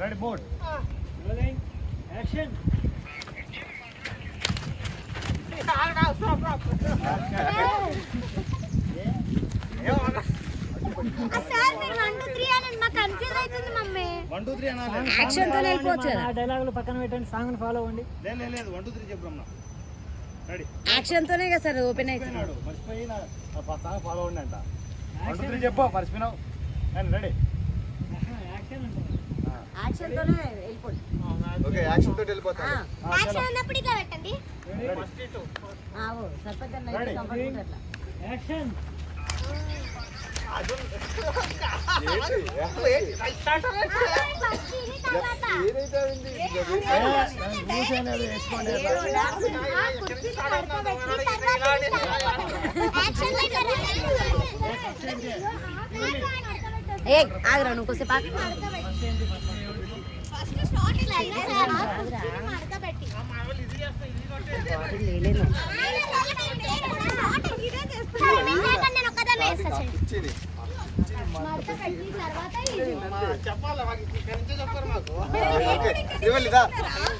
Ready rolling action. డైలాగులు పక్కన పెట్టండి సాంగ్ ఫాలో అవ్వండి. లేదు లేదు, లేదు వన్ టూ త్రీ చెప్పు రెడీ. యాక్షన్ తోనే కదా సార్ ఓపెన్ మర్చిపోయి సాంగ్ ఫాలో అవ్వండి అంట. వన్ టూ త్రీ చెప్పు మర్చిపోయినావు కానీ రెడీ. యాక్షన్ తోనే వెళ్ళిపోండి. ఓకే యాక్షన్ తోటి వెళ్ళిపోతాను యాక్షన్ అన్నప్పుడు ఇట్లా పెట్టండి. ఆ, ఓ, సర్పంచ్ అన్న. అయితే అట్లా. యాక్షన్ ఇది తర్వాత. ఏదైతే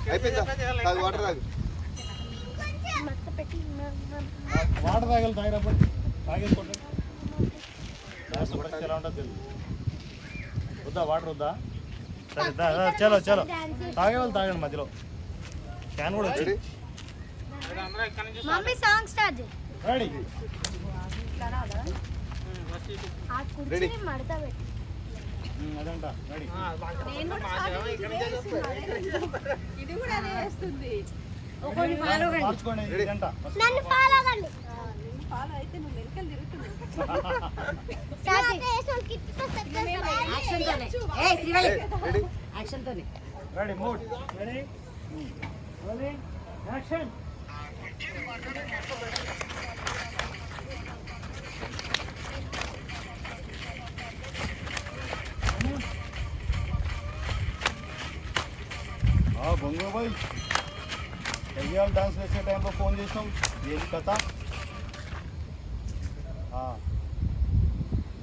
అయిపోయిందా వాటర్ తాగు వాటర్ తాగలి తాగినప్పుడు తాగేసుకోండి ఎలా ఉంటుంది వద్దా వాటర్ వద్దా? సరే చలో చలో. తాగే వాళ్ళు తాగండి మధ్యలో. క్యాన్ కూడా రెడీ వచ్చింది mummy song start ready ready ఒకటి ఫాలో కండి నన్ను ఫాలో కండి యాక్షన్ తోనే ఏ శ్రీవల్లి రెడీ యాక్షన్ తోనే ready mood ready rolling action బొంగు బాయ్ దెయ్యాలు డాన్స్ వేసే టైంలో ఫోన్ చేసినాం ఏంటి కథ ఆ.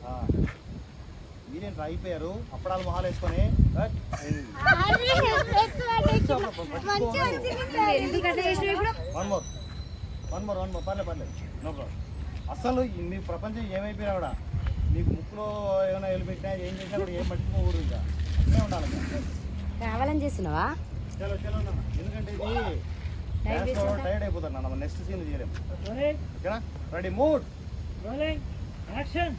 ఆ. మీరేంటి అయిపోయారు? అప్పడాలు మొహాలు వేసుకొని హట్. ఎందుకంటే చేసినావు ఇప్పుడు one more one more one more పర్లే. పర్లేదు నో ప్రాబ్లం అసలు మీ ప్రపంచం ఏమైపోయినా కూడా నీకు ముక్కులో ఏమైనా వెళ్ళిపెట్టినా ఏం చేసినా కూడా ఏం పట్టించుకోకూడదు ఇంకా. అట్లే ఉండాలి. కావాలని చేస్తున్నావా? చలో చలో నాన్న. ఎందుకంటే ఇది? టైర్డ్ అయిపోతారు నాన్న. నెక్స్ట్ సీన్ చేయలేము. ఓకేనా? రెడీ మూడ్ రోలింగ్ యాక్షన్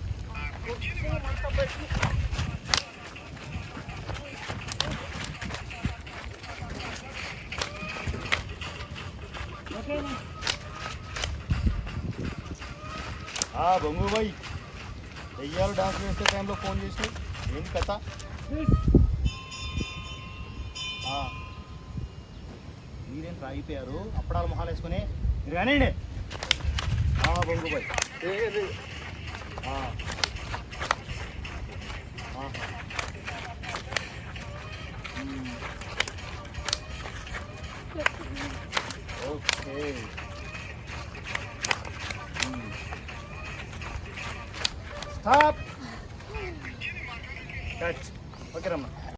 బొంగు బాయ్. దెయ్యాలు డాన్స్ వేసే టైంలో ఫోన్ చేసి. ఏంటి కథ? ఆ. మీరేంటి అయిపోయారు అప్పడాలు మొహాలు వేసుకొని మీరు కానివ్వండి బొంగు boy. Stop! Catch. Look at him.